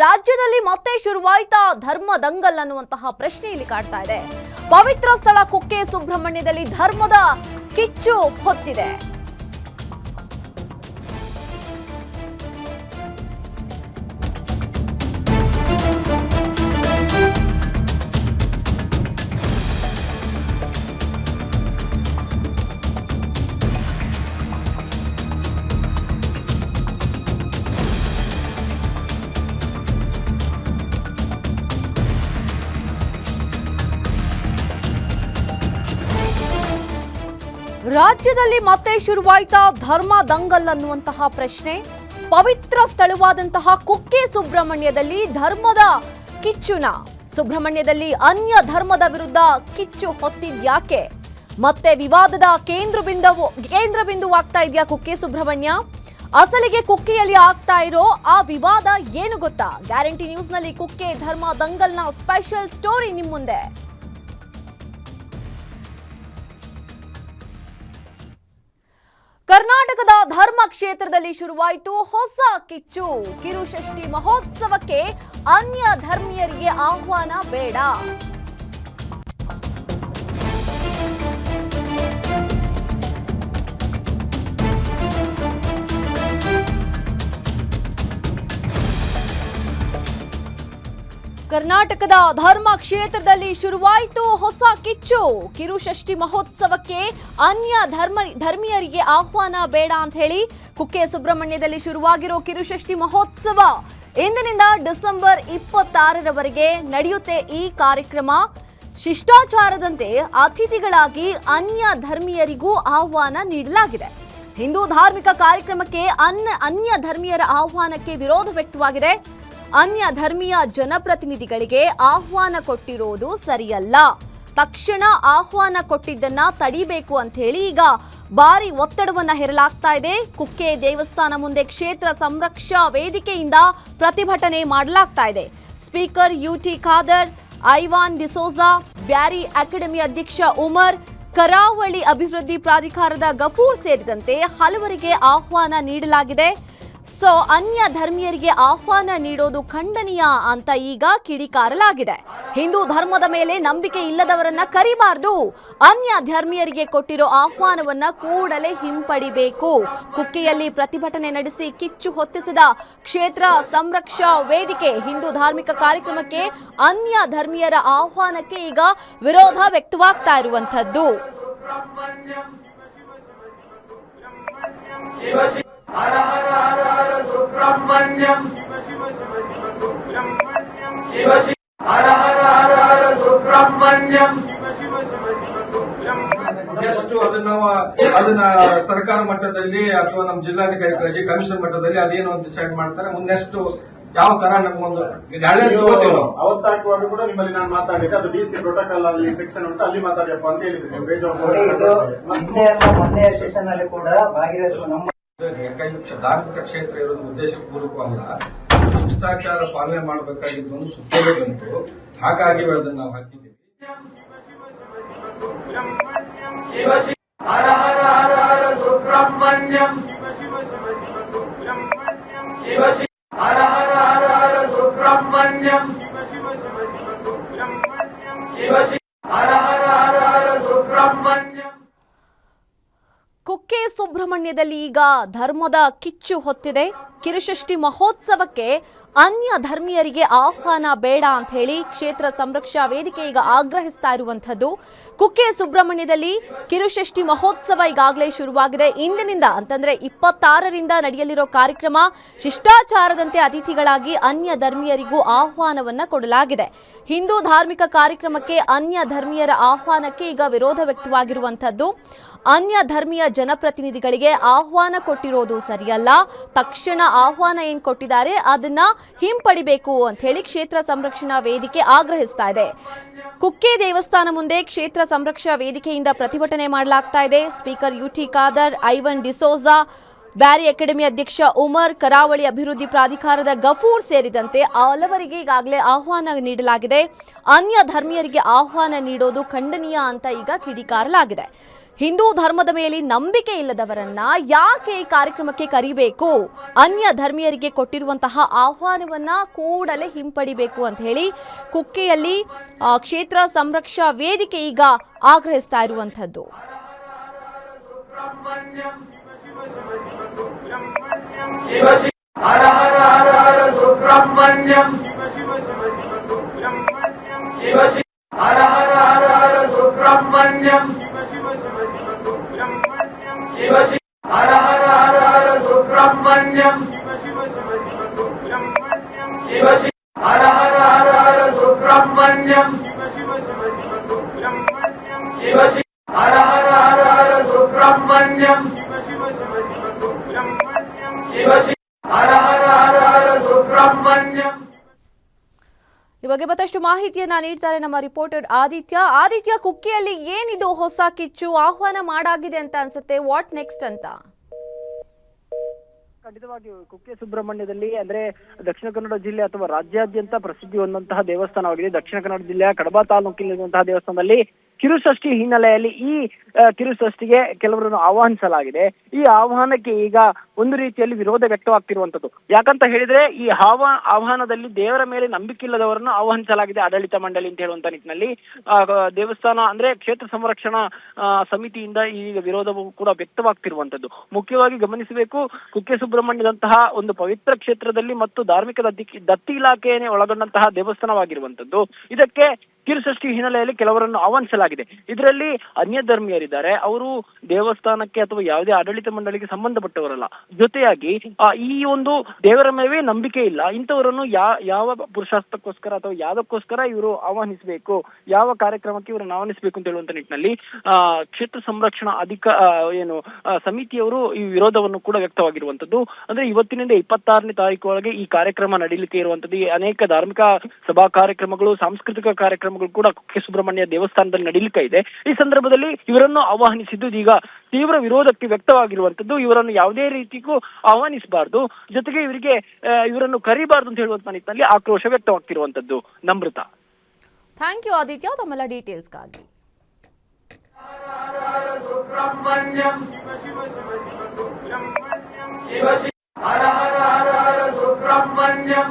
ರಾಜ್ಯದಲ್ಲಿ ಮತ್ತೆ ಶುರುವಾಯ್ತಾ ಧರ್ಮ ದಂಗಲ್ ಅನ್ನುವಂತಹ ಪ್ರಶ್ನೆ ಇಲ್ಲಿ ಕಾಡ್ತಾ ಇದೆ. ಪವಿತ್ರ ಸ್ಥಳ ಕುಕ್ಕೆ ಸುಬ್ರಹ್ಮಣ್ಯದಲ್ಲಿ ಧರ್ಮದ ಕಿಚ್ಚು ಹೊತ್ತಿದೆ. ರಾಜ್ಯದಲ್ಲಿ ಮತ್ತೆ ಶುರುವಾಯ್ತಾ ಧರ್ಮ ದಂಗಲ್ ಅನ್ನುವಂತಹ ಪ್ರಶ್ನೆ. ಪವಿತ್ರ ಸ್ಥಳವಾದಂತಹ ಕುಕ್ಕೆ ಸುಬ್ರಹ್ಮಣ್ಯದಲ್ಲಿ ಧರ್ಮದ ಕಿಚ್ಚುನ. ಸುಬ್ರಹ್ಮಣ್ಯದಲ್ಲಿ ಅನ್ಯ ಧರ್ಮದ ವಿರುದ್ಧ ಕಿಚ್ಚು ಹೊತ್ತಿದ್ಯಾಕೆ? ಮತ್ತೆ ವಿವಾದದ ಕೇಂದ್ರ ಬಿಂದವು, ಕೇಂದ್ರ ಬಿಂದುವಾಗ್ತಾ ಇದೆಯಾ ಕುಕ್ಕೆ ಸುಬ್ರಹ್ಮಣ್ಯ? ಅಸಲಿಗೆ ಕುಕ್ಕೆಯಲ್ಲಿ ಆಗ್ತಾ ಇರೋ ಆ ವಿವಾದ ಏನು ಗೊತ್ತಾ? ಗ್ಯಾರಂಟಿ ನ್ಯೂಸ್ನಲ್ಲಿ ಕುಕ್ಕೆ ಧರ್ಮ ದಂಗಲ್ನ ಸ್ಪೆಷಲ್ ಸ್ಟೋರಿ ನಿಮ್ಮ ಮುಂದೆ. ಕರ್ನಾಟಕದ ಧರ್ಮ ಕ್ಷೇತ್ರದಲ್ಲಿ ಶುರುವಾಯಿತು ಹೊಸ ಕಿಚ್ಚು. ಕಿರುಷಷ್ಠಿ ಮಹೋತ್ಸವಕ್ಕೆ ಅನ್ಯ ಧರ್ಮೀಯರಿಗೆ ಆಹ್ವಾನ ಬೇಡ. ಕರ್ನಾಟಕದ ಧರ್ಮ ಕ್ಷೇತ್ರದಲ್ಲಿ ಶುರುವಾಯಿತು ಹೊಸ ಕಿಚ್ಚು. ಕಿರುಷಷ್ಠಿ ಮಹೋತ್ಸವಕ್ಕೆ ಅನ್ಯ ಧರ್ಮ, ಧರ್ಮೀಯರಿಗೆ ಆಹ್ವಾನ ಬೇಡ ಅಂತ ಹೇಳಿ ಕುಕ್ಕೆ ಸುಬ್ರಹ್ಮಣ್ಯದಲ್ಲಿ ಶುರುವಾಗಿರೋ ಕಿರುಷಷ್ಠಿ ಮಹೋತ್ಸವ. ಇಂದಿನಿಂದ ಡಿಸೆಂಬರ್ ಇಪ್ಪತ್ತಾರರವರೆಗೆ ನಡೆಯುತ್ತೆ ಈ ಕಾರ್ಯಕ್ರಮ. ಶಿಷ್ಟಾಚಾರದಂತೆ ಅತಿಥಿಗಳಾಗಿ ಅನ್ಯ ಧರ್ಮೀಯರಿಗೂ ಆಹ್ವಾನ ನೀಡಲಾಗಿದೆ. ಹಿಂದೂ ಧಾರ್ಮಿಕ ಕಾರ್ಯಕ್ರಮಕ್ಕೆ ಅನ್ಯ ಅನ್ಯ ಧರ್ಮೀಯರ ಆಹ್ವಾನಕ್ಕೆ ವಿರೋಧ ವ್ಯಕ್ತವಾಗಿದೆ. ಅನ್ಯ ಧರ್ಮೀಯ ಜನಪ್ರತಿನಿಧಿಗಳಿಗೆ ಆಹ್ವಾನ ಕೊಟ್ಟಿರೋದು ಸರಿಯಲ್ಲ. ತಕ್ಷಣ ಆಹ್ವಾನ ಕೊಟ್ಟಿದ್ದನ್ನ ತಡಿಬೇಕು ಅಂತ ಹೇಳಿ ಈಗ ಭಾರಿ ಒತ್ತಡವನ್ನ ಹೇರಲಾಗ್ತಾ ಇದೆ. ಕುಕ್ಕೆ ದೇವಸ್ಥಾನ ಮುಂದೆ ಕ್ಷೇತ್ರ ಸಂರಕ್ಷಾ ವೇದಿಕೆಯಿಂದ ಪ್ರತಿಭಟನೆ ಮಾಡಲಾಗ್ತಾ ಇದೆ. Speaker U T Khader, Ivan D'Souza Beary academy ಅಧ್ಯಕ್ಷ ಉಮರ್, ಕರಾವಳಿ ಅಭಿವೃದ್ಧಿ ಪ್ರಾಧಿಕಾರದ ಗಫೂರ್ ಸೇರಿದಂತೆ ಹಲವರಿಗೆ ಆಹ್ವಾನ ನೀಡಲಾಗಿದೆ. ಸೊ ಅನ್ಯ ಧರ್ಮೀಯರಿಗೆ ಆಹ್ವಾನ ನೀಡೋದು ಖಂಡನೀಯ ಅಂತ ಈಗ ಕಿಡಿಕಾರಲಾಗಿದೆ. ಹಿಂದೂ ಧರ್ಮದ ಮೇಲೆ ನಂಬಿಕೆ ಇಲ್ಲದವರನ್ನ ಕರಿಬಾರ್ದು. ಅನ್ಯ ಧರ್ಮೀಯರಿಗೆ ಕೊಟ್ಟಿರೋ ಆಹ್ವಾನವನ್ನ ಕೂಡಲೇ ಹಿಂಪಡಿಬೇಕು. ಕುಕ್ಕೆಯಲ್ಲಿ ಪ್ರತಿಭಟನೆ ನಡೆಸಿ ಕಿಚ್ಚು ಹೊತ್ತಿಸಿದ ಕ್ಷೇತ್ರ ಸಂರಕ್ಷಾ ವೇದಿಕೆ ಹಿಂದೂ ಧಾರ್ಮಿಕ ಕಾರ್ಯಕ್ರಮಕ್ಕೆ ಅನ್ಯ ಧರ್ಮೀಯರ ಆಹ್ವಾನಕ್ಕೆ ಈಗ ವಿರೋಧ ವ್ಯಕ್ತವಾಗ್ತಾ ಇರುವಂತದ್ದು ಅದನ್ನ ಸರ್ಕಾರ ಮಟ್ಟದಲ್ಲಿ ಅಥವಾ ನಮ್ಮ ಜಿಲ್ಲಾಧಿಕಾರಿ ಕೃಷಿ ಕಮಿಷನ್ ಮಟ್ಟದಲ್ಲಿ ಅದೇನು ಒಂದು ಡಿಸೈಡ್ ಮಾಡ್ತಾರೆ. ಮುಂದೆಷ್ಟು ಯಾವ ತರ ನಮ್ಗೊಂದು. ಕೂಡ ನಿಮ್ಮಲ್ಲಿ ನಾನು ಮಾತಾಡಿದ್ದೆ. ಅದು ಡಿಸಿ ಪ್ರೋಟೋಕಾಲ್ ಅಲ್ಲಿ ಸೆಕ್ಷನ್ ಉಂಟು. ಅಲ್ಲಿ ಮಾತಾಡಿಯಪ್ಪ ಅಂತ ಹೇಳಿದ್ರೆ ಸೆಷನ್ ಅಲ್ಲಿ ಕೂಡ ನಮ್ಮ ಯಾಕಂದ್ರೆ ಧಾರ್ಮಿಕ ಕ್ಷೇತ್ರ ಇರೋದು ಉದ್ದೇಶ ಪೂರ್ವಕವಲ್ಲ ಶಿಷ್ಟಾಚಾರ ಪಾಲನೆ ಮಾಡಬೇಕಾಗಿದ್ದು ಒಂದು ಸುತ್ತೋಲೆ ಬಂತು. ಹಾಗಾಗಿ ಅದನ್ನ ನಾವು ಹಾಕಿದ್ದೀವಿ. ಸುಬ್ರಹ್ಮಣ್ಯದಲ್ಲಿ ಈಗ ಧರ್ಮದ ಕಿಚ್ಚು ಹೊತ್ತಿದೆ. ಕಿರುಷಷ್ಟಿ ಮಹೋತ್ಸವಕ್ಕೆ ಅನ್ಯ ಧರ್ಮೀಯರಿಗೆ ಆಹ್ವಾನ ಬೇಡ ಅಂತ ಹೇಳಿ ಕ್ಷೇತ್ರ ಸಂರಕ್ಷಾ ವೇದಿಕೆ ಈಗ ಆಗ್ರಹಿಸ್ತಾ ಇರುವಂಥದ್ದು. ಕುಕ್ಕೆ ಸುಬ್ರಹ್ಮಣ್ಯದಲ್ಲಿ ಕಿರುಷಷ್ಟಿ ಮಹೋತ್ಸವ ಈಗಾಗಲೇ ಶುರುವಾಗಿದೆ. ಇಂದಿನಿಂದ ಅಂತಂದ್ರೆ ಇಪ್ಪತ್ತಾರರಿಂದ ನಡೆಯಲಿರೋ ಕಾರ್ಯಕ್ರಮ ಶಿಷ್ಟಾಚಾರದಂತೆ ಅತಿಥಿಗಳಾಗಿ ಅನ್ಯ ಧರ್ಮೀಯರಿಗೂ ಆಹ್ವಾನವನ್ನ ಕೊಡಲಾಗಿದೆ. ಹಿಂದೂ ಧಾರ್ಮಿಕ ಕಾರ್ಯಕ್ರಮಕ್ಕೆ ಅನ್ಯ ಧರ್ಮೀಯರ ಆಹ್ವಾನಕ್ಕೆ ಈಗ ವಿರೋಧ ವ್ಯಕ್ತವಾಗಿರುವಂಥದ್ದು. ಅನ್ಯ ಧರ್ಮೀಯ ಜನಪ್ರತಿನಿಧಿಗಳಿಗೆ ಆಹ್ವಾನ ಕೊಟ್ಟಿರೋದು ಸರಿಯಲ್ಲ. ತಕ್ಷಣ ಆಹ್ವಾನ ಏನು ಕೊಟ್ಟಿದ್ದಾರೆ, ಅದನ್ನ ಹಿಂಪಡಿಬೇಕು ಅಂತ ಹೇಳಿ ಕ್ಷೇತ್ರ ಸಂರಕ್ಷಣಾ ವೇದಿಕೆ ಆಗ್ರಹಿಸ್ತಾ ಇದೆ. ಕುಕ್ಕೆ ದೇವಸ್ಥಾನ ಮುಂದೆ ಕ್ಷೇತ್ರ ಸಂರಕ್ಷಣಾ ವೇದಿಕೆಯಿಂದ ಪ್ರತಿಭಟನೆ ಮಾಡಲಾಗ್ತಾ ಇದೆ. Speaker U T Khader, Ivan D'Souza, Beary academy ಅಧ್ಯಕ್ಷ ಉಮರ್, ಕರಾವಳಿ ಅಭಿವೃದ್ಧಿ ಪ್ರಾಧಿಕಾರದ ಗಫೂರ್ ಸೇರಿದಂತೆ ಹಲವರಿಗೆ ಈಗಾಗಲೇ ಆಹ್ವಾನ ನೀಡಲಾಗಿದೆ. ಅನ್ಯ ಧರ್ಮೀಯರಿಗೆ ಆಹ್ವಾನ ನೀಡೋದು ಖಂಡನೀಯ ಅಂತ ಈಗ ಕಿಡಿಕಾರಲಾಗಿದೆ. ಹಿಂದೂ ಧರ್ಮದ ಮೇಲೆ ನಂಬಿಕೆ ಇಲ್ಲದವರನ್ನ ಯಾಕೆ ಈ ಕಾರ್ಯಕ್ರಮಕ್ಕೆ ಕರಿಬೇಕು ಅನ್ಯ ಧರ್ಮೀಯರಿಗೆ ಕೊಟ್ಟಿರುವಂತಹ ಆಹ್ವಾನವನ್ನ ಕೂಡಲೇ ಹಿಂಪಡಿಬೇಕು ಅಂತ ಹೇಳಿ ಕುಕ್ಕೆಯಲ್ಲಿ ಕ್ಷೇತ್ರ ಸಂರಕ್ಷಾ ವೇದಿಕೆ ಈಗ ಆಗ್ರಹಿಸ್ತಾ ಇರುವಂಥದ್ದು ಶಿವ ಶಿವ ಹರ ಹರ ಹರ ಹರ ಸುಬ್ರಹ್ಮಣ್ಯಂ ಶಿವ ಹರ ಹರ ಹರ ಹರ ಸುಬ್ರಹ್ಮಣ್ಯಂ ಈ ಬಗ್ಗೆ ಮತ್ತಷ್ಟು ಮಾಹಿತಿಯನ್ನ ನೀಡ್ತಾರೆ ನಮ್ಮ ರಿಪೋರ್ಟರ್ ಆದಿತ್ಯ ಆದಿತ್ಯ ಕುಕ್ಕಿಯಲ್ಲಿ ಏನಿದು ಹೊಸ ಕಿಚ್ಚು ಆಹ್ವಾನ ಮಾಡಾಗಿದೆ ಅಂತ ಅನ್ಸುತ್ತೆ ವಾಟ್ ನೆಕ್ಸ್ಟ್ ಅಂತ ಖಂಡಿತವಾಗಿ ಕುಕ್ಕೆ ಸುಬ್ರಹ್ಮಣ್ಯದಲ್ಲಿ, ಅಂದ್ರೆ ದಕ್ಷಿಣ ಕನ್ನಡ ಜಿಲ್ಲೆ ಅಥವಾ ರಾಜ್ಯಾದ್ಯಂತ ಪ್ರಸಿದ್ಧಿ ಹೊಂದಂತಹ ದೇವಸ್ಥಾನವಾಗಿದೆ. ದಕ್ಷಿಣ ಕನ್ನಡ ಜಿಲ್ಲೆಯ ಕಡಬ ತಾಲೂಕಿನಲ್ಲಿರುವಂತಹ ದೇವಸ್ಥಾನದಲ್ಲಿ ಕಿರುಷಷ್ಠಿ ಹಿನ್ನೆಲೆಯಲ್ಲಿ ಈ ಕಿರುಸೃಷ್ಟಿಗೆ ಕೆಲವರನ್ನು ಆಹ್ವಾನಿಸಲಾಗಿದೆ. ಈ ಆಹ್ವಾನಕ್ಕೆ ಈಗ ಒಂದು ರೀತಿಯಲ್ಲಿ ವಿರೋಧ ವ್ಯಕ್ತವಾಗ್ತಿರುವಂತದ್ದು ಯಾಕಂತ ಹೇಳಿದ್ರೆ ಈ ಆಹ್ವಾ, ಆಹ್ವಾನದಲ್ಲಿ ದೇವರ ಮೇಲೆ ನಂಬಿಕೆ ಇಲ್ಲದವರನ್ನು ಆಹ್ವಾನಿಸಲಾಗಿದೆ ಆಡಳಿತ ಮಂಡಳಿ ಅಂತ ಹೇಳುವಂತ ನಿಟ್ಟಿನಲ್ಲಿ. ದೇವಸ್ಥಾನ ಅಂದ್ರೆ ಕ್ಷೇತ್ರ ಸಂರಕ್ಷಣಾ ಸಮಿತಿಯಿಂದ ಈ ವಿರೋಧವು ಕೂಡ ವ್ಯಕ್ತವಾಗ್ತಿರುವಂತದ್ದು ಮುಖ್ಯವಾಗಿ ಗಮನಿಸಬೇಕು, ಕುಕ್ಕೆ ಸುಬ್ರಹ್ಮಣ್ಯದಂತಹ ಒಂದು ಪವಿತ್ರ ಕ್ಷೇತ್ರದಲ್ಲಿ ಮತ್ತು ಧಾರ್ಮಿಕ ದತ್ತಿ ದತ್ತಿ ಇಲಾಖೆಯನ್ನೇ ಒಳಗೊಂಡಂತಹ ದೇವಸ್ಥಾನವಾಗಿರುವಂತದ್ದು ಇದಕ್ಕೆ ಕಿರುಷಷ್ಠಿ ಹಿನ್ನೆಲೆಯಲ್ಲಿ ಕೆಲವರನ್ನು ಆಹ್ವಾನಿಸಲಾಗಿದೆ. ಇದರಲ್ಲಿ ಅನ್ಯ ಧರ್ಮೀಯರಿದ್ದಾರೆ. ಅವರು ದೇವಸ್ಥಾನಕ್ಕೆ ಅಥವಾ ಯಾವುದೇ ಆಡಳಿತ ಮಂಡಳಿಗೆ ಸಂಬಂಧಪಟ್ಟವರಲ್ಲ. ಜೊತೆಯಾಗಿ ಈ ಒಂದು ದೇವರ ಮೇವೇ ನಂಬಿಕೆ ಇಲ್ಲ. ಇಂಥವರನ್ನು ಯಾವ ಪುರುಷಾರ್ಥಕ್ಕೋಸ್ಕರ ಅಥವಾ ಯಾವ್ದಕ್ಕೋಸ್ಕರ ಇವರು ಆಹ್ವಾನಿಸಬೇಕು? ಯಾವ ಕಾರ್ಯಕ್ರಮಕ್ಕೆ ಇವರನ್ನು ಆಹ್ವಾನಿಸಬೇಕು ಅಂತ ಹೇಳುವಂತ ನಿಟ್ಟಿನಲ್ಲಿ, ಆ, ಕ್ಷೇತ್ರ ಸಂರಕ್ಷಣಾ ಅಧಿಕ ಏನು ಸಮಿತಿಯವರು ಈ ವಿರೋಧವನ್ನು ಕೂಡ ವ್ಯಕ್ತವಾಗಿರುವಂತದ್ದು ಅಂದ್ರೆ ಇವತ್ತಿನಿಂದ ಇಪ್ಪತ್ತಾರನೇ ತಾರೀಕು ಒಳಗೆ ಈ ಕಾರ್ಯಕ್ರಮ ನಡೀಲಿಕ್ಕೆ ಇರುವಂತದ್ದು ಅನೇಕ ಧಾರ್ಮಿಕ ಸಭಾ ಕಾರ್ಯಕ್ರಮಗಳು, ಸಾಂಸ್ಕೃತಿಕ ಕಾರ್ಯಕ್ರಮಗಳು ಕೂಡ ಕುಕ್ಕೆ ಸುಬ್ರಹ್ಮಣ್ಯ ದೇವಸ್ಥಾನದಲ್ಲಿ ನಡೀಲಿಕ್ಕೆ ಇದೆ. ಈ ಸಂದರ್ಭದಲ್ಲಿ ಇವರನ್ನು ಆಹ್ವಾನಿಸಿದ್ದು ಈಗ ತೀವ್ರ ವಿರೋಧಕ್ಕೆ ವ್ಯಕ್ತವಾಗಿರುವಂತದ್ದು ಇವರನ್ನು ಯಾವುದೇ ರೀತಿಗೂ ಆಹ್ವಾನಿಸಬಾರದು. ಜೊತೆಗೆ ಇವರಿಗೆ ಇವರನ್ನು ಕರಿಬಾರದು ಅಂತ ಹೇಳುವಂತ ನಿಟ್ಟಿನಲ್ಲಿ ಆಕ್ರೋಶ ವ್ಯಕ್ತವಾಗ್ತಿರುವಂತದ್ದು ನಮೃತ. ಥ್ಯಾಂಕ್ ಯು ಆದಿತ್ಯ ತಮ್ಮೆಲ್ಲ ಡೀಟೇಲ್ಸ್ಗಾಗಿ. ಸುಬ್ರಹ್ಮಣ್ಯಂ ಶಿವ ಶಿವ ಶಿವ ಶಿವ ಸುಬ್ರಹ್ಮಣ್ಯಂ ಶಿವ ಶಿವ. ಹರ ಹರ ಹರ ಹರ ಸುಬ್ರಹ್ಮಣ್ಯಂ